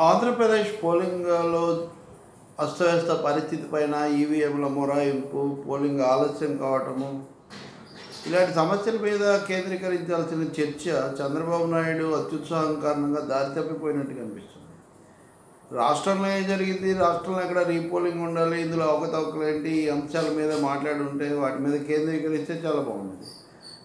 ఆంధ్రప్రదేశ్ పోలింగ్లో అస్తవ్యస్త పరిస్థితి పైన ఈవీఎంల మొరాయింపు పోలింగ్ ఆలస్యం కావటము ఇలాంటి సమస్యల మీద కేంద్రీకరించాల్సిన చర్చ చంద్రబాబు నాయుడు అత్యుత్సాహం కారణంగా దారి తప్పిపోయినట్టు కనిపిస్తుంది. రాష్ట్రంలో ఏం జరిగింది? రాష్ట్రంలో ఎక్కడ రీపోలింగ్ ఉండాలి? ఇందులో అవకతవకలు ఏంటి? ఈ అంశాల మీద మాట్లాడి ఉంటే వాటి మీద కేంద్రీకరిస్తే చాలా బాగుంది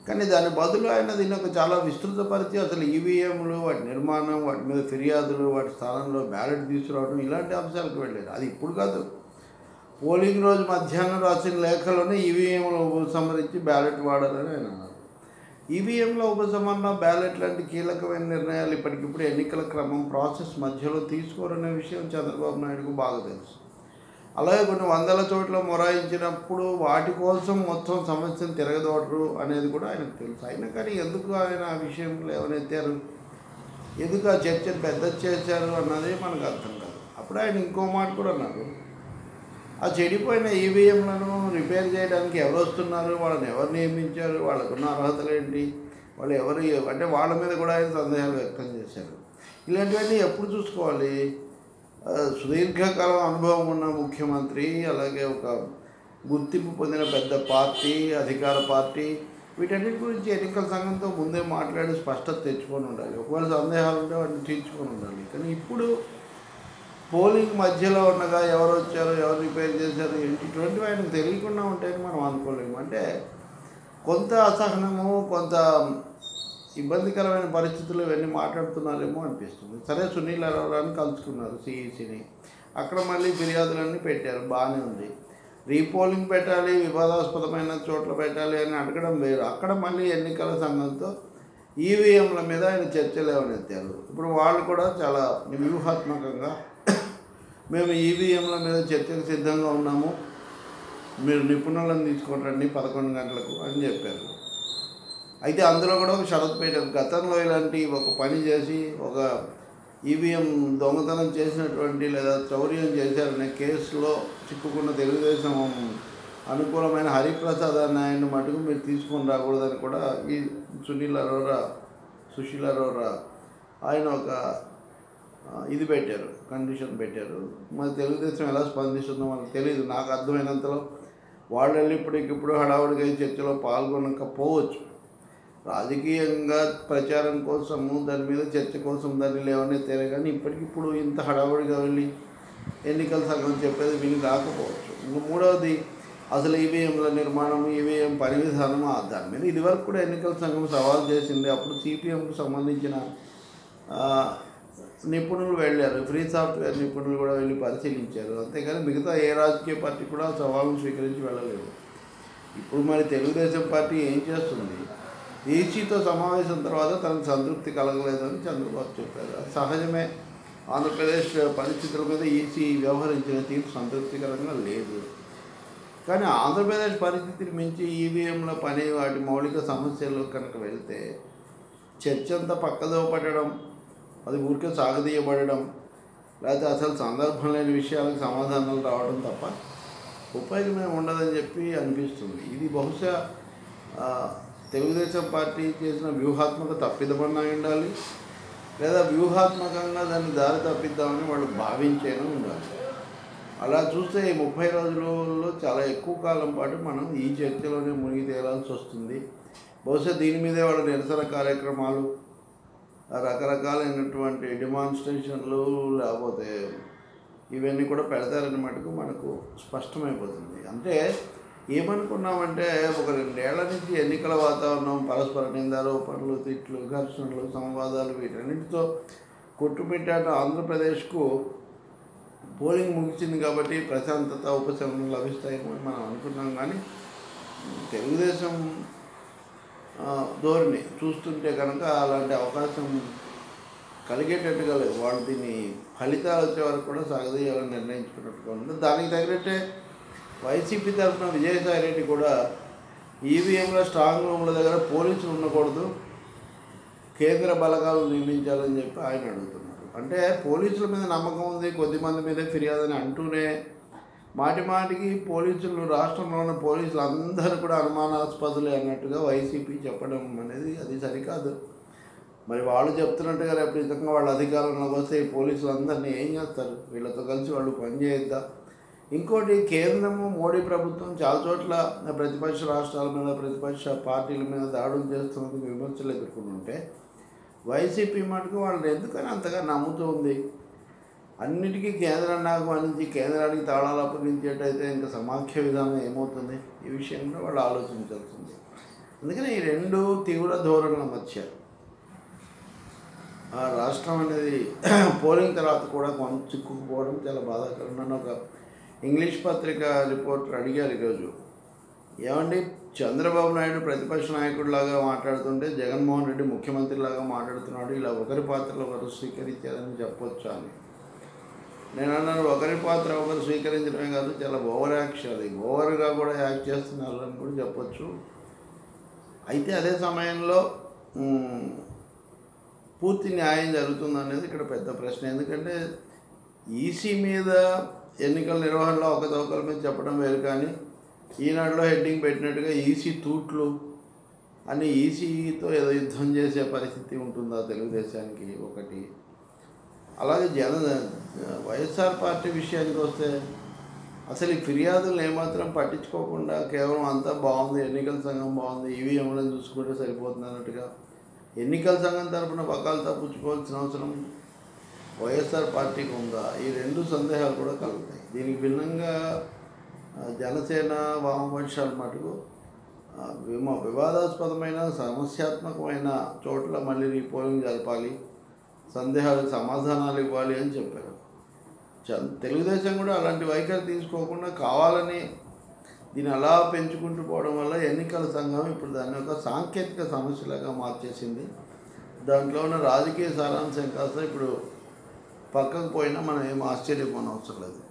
కానీ దాని బదులు ఆయన దీన్ని ఒక చాలా విస్తృతపరిచి అసలు ఈవీఎంలు వాటి నిర్మాణం వాటి మీద ఫిర్యాదులు వాటి స్థానంలో బ్యాలెట్ తీసుకురావడం ఇలాంటి అంశాలకు వెళ్ళారు అది ఇప్పుడు కాదు. పోలింగ్ రోజు మధ్యాహ్నం రాసిన లేఖలోనే ఈవీఎంలు ఉపసంహరించి బ్యాలెట్ వాడాలని ఆయన అన్నారు. ఈవీఎంల ఉపసంహరణ బ్యాలెట్ లాంటి కీలకమైన నిర్ణయాలు ఇప్పటికిప్పుడు ఎన్నికల క్రమం ప్రాసెస్ మధ్యలో తీసుకోరనే విషయం చంద్రబాబు నాయుడుకు బాగా తెలుసు. అలాగే కొన్ని వందల చోట్ల మొరాయించినప్పుడు వాటి కోసం మొత్తం సమస్యను తిరగదోడరు అనేది కూడా ఆయనకు తెలుసు. అయినా కానీ ఎందుకు ఆయన ఆ విషయంలో లేవనెత్తారు? ఎందుకు ఆ చర్చను పెద్ద చేశారు అన్నది మనకు అర్థం కాదు. అప్పుడు ఆయన ఇంకో మాట కూడా అన్నారు. ఆ చెడిపోయిన ఈవీఎంలను రిపేర్ చేయడానికి ఎవరు వస్తున్నారు? వాళ్ళని ఎవరు నియమించారు? వాళ్ళకున్న అర్హతలు ఏంటి? వాళ్ళు ఎవరు? అంటే వాళ్ళ మీద కూడా ఆయన సందేహాలు వ్యక్తం చేశారు. ఇలాంటివన్నీ ఎప్పుడు చూసుకోవాలి? సుదీర్ఘకాలం అనుభవం ఉన్న ముఖ్యమంత్రి అలాగే ఒక గుర్తింపు పొందిన పెద్ద పార్టీ అధికార పార్టీ వీటన్నిటి గురించి ఎన్నికల సంఘంతో ముందే మాట్లాడి స్పష్టత తెచ్చుకొని ఉండాలి. ఒకవేళ సందేహాలు ఉంటే వాటిని తీర్చుకొని ఉండాలి. కానీ ఇప్పుడు పోలింగ్ మధ్యలో ఉండగా ఎవరు వచ్చారు ఎవరు రిపేర్ చేశారు ఏంటి ఇటువంటివి ఆయనకు తెలియకుండా ఉంటాయని మనం అనుకోలేము. అంటే కొంత అసహనము కొంత ఇబ్బందికరమైన పరిస్థితులు ఇవన్నీ మాట్లాడుతున్నారేమో అనిపిస్తుంది. సరే సునీల్ అరోరాని కలుసుకున్నారు సిఈసిని. అక్కడ మళ్ళీ ఫిర్యాదులన్నీ పెట్టారు. బాగానే ఉంది. రీపోలింగ్ పెట్టాలి వివాదాస్పదమైన చోట్ల పెట్టాలి అని అడగడం వేరు. అక్కడ మళ్ళీ ఎన్నికల సంఘంతో ఈవీఎంల మీద ఆయన చర్చలు లేవనెత్తారు. ఇప్పుడు వాళ్ళు కూడా చాలా వ్యూహాత్మకంగా మేము ఈవీఎంల మీద చర్చకు సిద్ధంగా ఉన్నాము. మీరు నిపుణులను తీసుకొని రండి పదకొండు గంటలకు అని చెప్పారు. అయితే అందులో కూడా ఒక షరత్ పెట్టారు గతంలో ఇలాంటి ఒక పని చేసి ఒక ఈవీఎం దొంగతనం చేసినటువంటి లేదా చౌర్యం చేశారనే కేసులో చిక్కుకున్న తెలుగుదేశం అనుకూలమైన హరిప్రసాద్ అని ఆయన మటుకు మీరు తీసుకొని రాకూడదని కూడా ఈ సునీల్ అరోరా సుశీల్ అరోరా ఆయన ఒక ఇది పెట్టారు కండిషన్ పెట్టారు. మరి తెలుగుదేశం ఎలా స్పందిస్తుందో మనకు తెలియదు నాకు అర్థమైనంతలో వాళ్ళు వెళ్ళి ఇప్పటికిప్పుడు హడావుడిగా ఈ చర్చలో పాల్గొనకపోవచ్చు. రాజకీయంగా ప్రచారం కోసము దాని మీద చర్చ కోసం దాన్ని లేవనే తేలే కానీ ఇప్పటికిప్పుడు ఇంత హడావుడిగా వెళ్ళి ఎన్నికల సంఘం చెప్పేది విని రాకపోవచ్చు. ఇంకా మూడవది అసలు ఈవీఎంల నిర్మాణం ఈవీఎం పరివిధానం ఆ దాని మీద ఇదివరకు కూడా ఎన్నికల సంఘం సవాల్ చేసింది. అప్పుడు సిపిఎంకు సంబంధించిన నిపుణులు వెళ్ళారు. ఫ్రీ సాఫ్ట్వేర్ నిపుణులు కూడా వెళ్ళి పరిశీలించారు. అంతేకాని మిగతా ఏ రాజకీయ పార్టీ కూడా సవాలు స్వీకరించి వెళ్ళలేదు. ఇప్పుడు మరి తెలుగుదేశం పార్టీ ఏం చేస్తుంది? ఈసీతో సమావేశం తర్వాత తనకు సంతృప్తి కలగలేదని చంద్రబాబు చెప్పారు. అది సహజమే. ఆంధ్రప్రదేశ్ పరిస్థితుల మీద ఈసీ వ్యవహరించిన తీరు సంతృప్తికరంగా లేదు. కానీ ఆంధ్రప్రదేశ్ పరిస్థితిని మించి ఈవీఎంల పని వాటి మౌలిక సమస్యలు కనుక వెళ్తే చర్చ అంతా పక్కదో పట్టడం అది ఊరికే సాగదీయబడడం లేకపోతే అసలు సందర్భం లేని విషయాలకు సమాధానాలు రావడం తప్ప ఉపయోగమే ఉండదని చెప్పి అనిపిస్తుంది. ఇది బహుశా తెలుగుదేశం పార్టీ చేసిన వ్యూహాత్మక తప్పిదమన్నా ఉండాలి లేదా వ్యూహాత్మకంగా దాన్ని దారి తప్పిద్దామని వాళ్ళు భావించేనా ఉండాలి. అలా చూస్తే ఈ ముప్పై రోజులలో చాలా ఎక్కువ కాలం పాటు మనం ఈ చర్చలోనే మునిగి తేలాల్సి వస్తుంది. బహుశా దీని మీదే వాళ్ళ నిరసన కార్యక్రమాలు ఆ రకరకాలైనటువంటి డిమాన్స్ట్రేషన్లు లేకపోతే ఇవన్నీ కూడా పెడతారని మటుకు మనకు స్పష్టమైపోతుంది. అంటే ఏమనుకున్నామంటే ఒక రెండేళ్ళ నుంచి ఎన్నికల వాతావరణం పరస్పర నిందారోపణలు తిట్లు ఘర్షణలు సంవాదాలు వీటన్నిటితో కొట్టుమిట్టాట ఆంధ్రప్రదేశ్కు పోలింగ్ ముగిసింది కాబట్టి ప్రశాంతత ఉపశమనం లభిస్తాయేమో అని మనం అనుకున్నాం కానీ తెలుగుదేశం ధోరణి చూస్తుంటే కనుక అలాంటి అవకాశం కలిగేటట్టుగా లేదు. వాళ్ళు దీన్ని ఫలితాలు వచ్చే వరకు కూడా సాగదీయాలని నిర్ణయించుకున్నట్టుగా ఉంది. దానికి తగినట్టే వైసీపీ తరఫున విజయసాయి రెడ్డి కూడా ఈవీఎంల స్ట్రాంగ్ రూమ్ల దగ్గర పోలీసులు ఉండకూడదు కేంద్ర బలగాలు నియమించాలని చెప్పి ఆయన అడుగుతున్నారు. అంటే పోలీసుల మీద నమ్మకం ఉంది కొద్దిమంది మీదే ఫిర్యాదు అని అంటూనే మాటి మాటికి పోలీసులు రాష్ట్రంలో ఉన్న పోలీసులు అందరూ కూడా అనుమానాస్పదులే అన్నట్టుగా వైసీపీ చెప్పడం అనేది అది సరికాదు. మరి వాళ్ళు చెప్తున్నట్టుగా రేపు నిజంగా వాళ్ళ అధికారంలోకి వస్తే ఈ పోలీసులు అందరినీ ఏం చేస్తారు? వీళ్ళతో కలిసి వాళ్ళు పనిచేయద్దా ఇంకోటి కేంద్రము మోడీ ప్రభుత్వం చాలా చోట్ల ప్రతిపక్ష రాష్ట్రాల మీద ప్రతిపక్ష పార్టీల మీద దాడులు చేస్తున్నందుకు విమర్శలు ఎదుర్కొంటుంటే వైసీపీ మటుకు వాళ్ళని ఎందుకని అంతగా నమ్ముతూ ఉంది? అన్నిటికీ కేంద్రాన్ని ఆహ్వానించి కేంద్రానికి తాళాలు అప్పగించేటైతే ఇంకా సమాఖ్య విధానం ఏమవుతుంది? ఈ విషయంలో వాళ్ళు ఆలోచించాల్సింది. అందుకని ఈ రెండు తీవ్ర ధోరణుల మధ్య ఆ రాష్ట్రం అనేది పోలింగ్ తర్వాత కూడా కొంచెం చిక్కుకుపోవడం చాలా బాధాకరంగా ఒక ఇంగ్లీష్ పత్రిక రిపోర్టర్ అడిగారు ఈరోజు. ఏమండి? చంద్రబాబు నాయుడు ప్రతిపక్ష నాయకుడిలాగా మాట్లాడుతుంటే జగన్మోహన్ రెడ్డి ముఖ్యమంత్రిలాగా మాట్లాడుతున్నాడు. ఇలా ఒకరి పాత్రలో ఒకరు స్వీకరించారని చెప్పొచ్చా అని. నేను అన్నాను ఒకరి పాత్ర ఒకరు స్వీకరించడమే కాదు చాలా ఓవర్ యాక్షన్ అది. ఓవర్గా కూడా యాక్ట్ చేస్తున్నారు అని కూడా చెప్పొచ్చు. అయితే అదే సమయంలో పూర్తి న్యాయం జరుగుతుంది అనేది ఇక్కడ పెద్ద ప్రశ్న. ఎందుకంటే ఈసీ మీద ఎన్నికల నిర్వహణలో ఒక దోకల మీద చెప్పడం వేరు కానీ ఈనాడులో హెడ్డింగ్ పెట్టినట్టుగా ఈసీ తూట్లు అని ఈసీతో ఏదో యుద్ధం చేసే పరిస్థితి ఉంటుందా తెలుగుదేశానికి ఒకటి. అలాగే జన వైఎస్ఆర్ పార్టీ విషయానికి వస్తే అసలు ఈ ఫిర్యాదులను ఏమాత్రం పట్టించుకోకుండా కేవలం అంతా బాగుంది ఎన్నికల సంఘం బాగుంది ఈవీఎంలను చూసుకుంటే సరిపోతుంది అన్నట్టుగా ఎన్నికల సంఘం తరపున పకాలతో పుచ్చుకోవాల్సిన అవసరం వైఎస్ఆర్ పార్టీకి ఉందా? ఈ రెండు సందేహాలు కూడా కలుగుతాయి. దీనికి భిన్నంగా జనసేన వామపక్షాల మటుకు విమ వివాదాస్పదమైన సమస్యాత్మకమైన చోట్ల మళ్ళీ రీపోలింగ్ జరపాలి సందేహాలకు సమాధానాలు ఇవ్వాలి అని చెప్పారు. చ- తెలుగుదేశం కూడా అలాంటి వైఖరి తీసుకోకుండా కావాలని దీన్ని అలా పెంచుకుంటూ పోవడం వల్ల ఎన్నికల సంఘం ఇప్పుడు దాన్ని ఒక సాంకేతిక సమస్యలాగా మార్చేసింది. దాంట్లో ఉన్న రాజకీయ సారాంశం కాస్త ఇప్పుడు పక్కకు పోయినా మనం ఏం ఆశ్చర్యపోనవసరం లేదు.